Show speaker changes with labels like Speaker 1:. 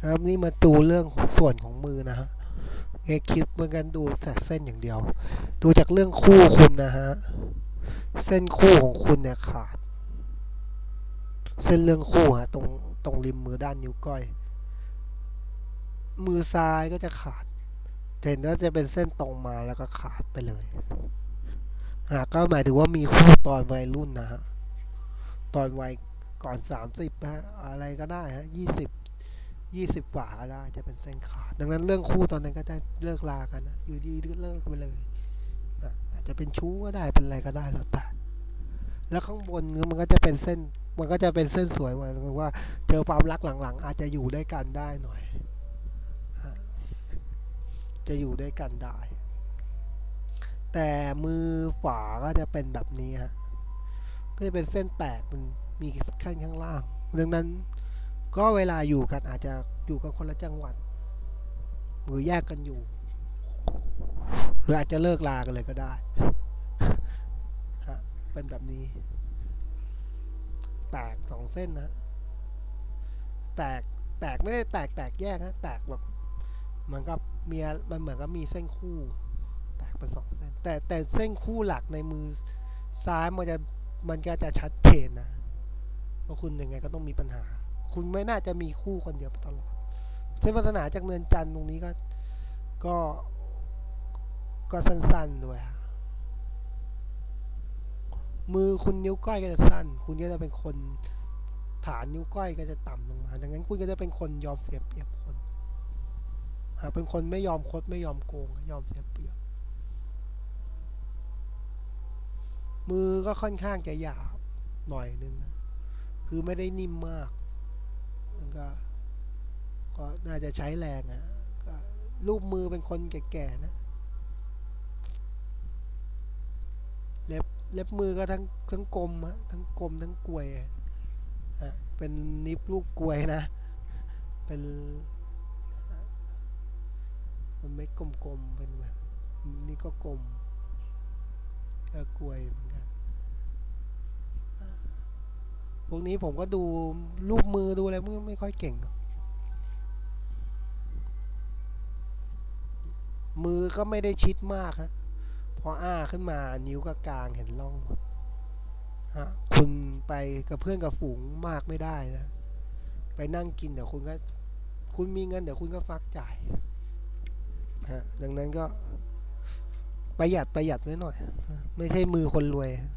Speaker 1: นะครับนี่มาดูเรื่องของส่วนของมือนะฮะเอคลิปเหมือนกันดูแต่เส้นอย่างเดียว ดูจากเรื่องคู่คุณนะฮะเส้นคู่ของคุณเนี่ยขาด เส้นเรื่องคู่ฮะตรงตรงริมมือด้านนิ้วก้อย มือซ้ายก็จะขาดเห็นว่าจะเป็นเส้นตรงมาแล้วก็ขาดไปเลยอะก็หมายถึงว่ามีคู่ตอนวัยรุ่นนะฮะตอนวัยก่อนสามสิบฮะอะไรก็ได้ฮะยี่สิบ ยี่สิบกว่าได้จะเป็นเส้นขาด ดังนั้นเรื่องคู่ตอนนั้นก็จะเลิกลากันนะอยู่ดีเลิกไปเลยอะอาจจะเป็นชู้ก็ได้เป็นอะไรก็ได้แล้วแต่ แล้วข้างบนมันก็จะเป็นเส้น มันก็จะเป็นเส้นสวยไว้ว่า เจอความรักหลังๆ อาจจะอยู่ด้วยกันได้หน่อย จะอยู่ด้วยกันได้ แต่มือขวาก็จะเป็นแบบนี้ฮะ ก็จะเป็นเส้นแตกมันมีขั้นข้างล่าง ดังนั้น ก็เวลาอยู่กันอาจจะอยู่กันคนละจังหวัด หรือแยกกันอยู่ หรืออาจจะเลิกลากันเลยก็ได้ฮะเป็นแบบนี้ แตกสองเส้นนะแตกแตกไม่ได้แตกแตกแยกนะแตกแบบเหมือนกับมีมันเหมือนกับมีเส้นคู่ แตกเป็นสองเส้น แต่แต่เส้นคู่หลักในมือซ้ายมันจะมันก็จะชัดเจนนะว่าคุณยังไงก็ต้องมีปัญหา คุณไม่น่าจะมีคู่คนเดียวตลอดเส้นวาสนาจากเนินจันทร์ตรงนี้ก็ ก็ก็สั้นๆด้วยมือคุณนิ้วก้อยก็จะสั้น คุณก็จะเป็นคนฐานนิ้วก้อยก็จะต่ำลงมา ดังนั้นคุณก็จะเป็นคนยอมเสียเปรียบคนเป็นคนไม่ยอมคดไม่ยอมโกง ยอมเสียเปรียบ มือก็ค่อนข้างจะหยาบหน่อยนึง คือไม่ได้นิ่มมาก ก็ก็น่าจะใช้แรงอะก็รูปมือเป็นคนแก่ๆนะเล็บเล็บมือก็ทั้งทั้งกลมฮะทั้งกลมทั้งกลวยฮะเป็นนิบลูกกลวยนะ เป็นมันไม่กลมๆเป็นแบบนี่ก็กลมก็กลวยเหมือนกัน พวกนี้ผมก็ดูรูปมือดูอะไรไม่ไม่ค่อยเก่ง มือก็ไม่ได้ชิดมากฮะพออ้าขึ้นมานิ้วก็กลางเห็นร่องหมดฮะคุณไปกับเพื่อนกับฝูงมากไม่ได้นะ ไปนั่งกินเดี๋ยวคุณก็ คุณมีเงินเดี๋ยวคุณก็ฟักจ่ายฮะดังนั้นก็ประหยัดประหยัดไว้หน่อย ไม่ใช่มือคนรวยฮะ